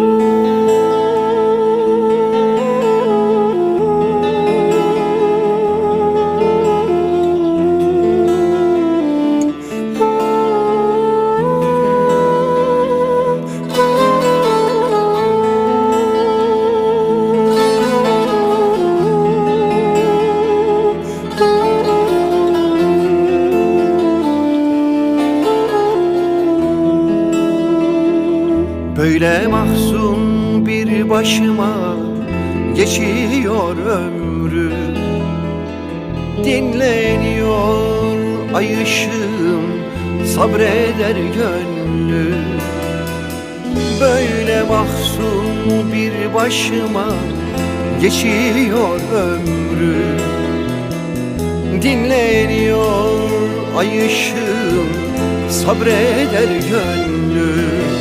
Lord. Böyle mahzun bir başıma geçiyor ömrüm Dinleniyor ay ışığım sabreder gönlüm Böyle mahzun bir başıma geçiyor ömrüm Dinleniyor ay ışığım sabreder gönlüm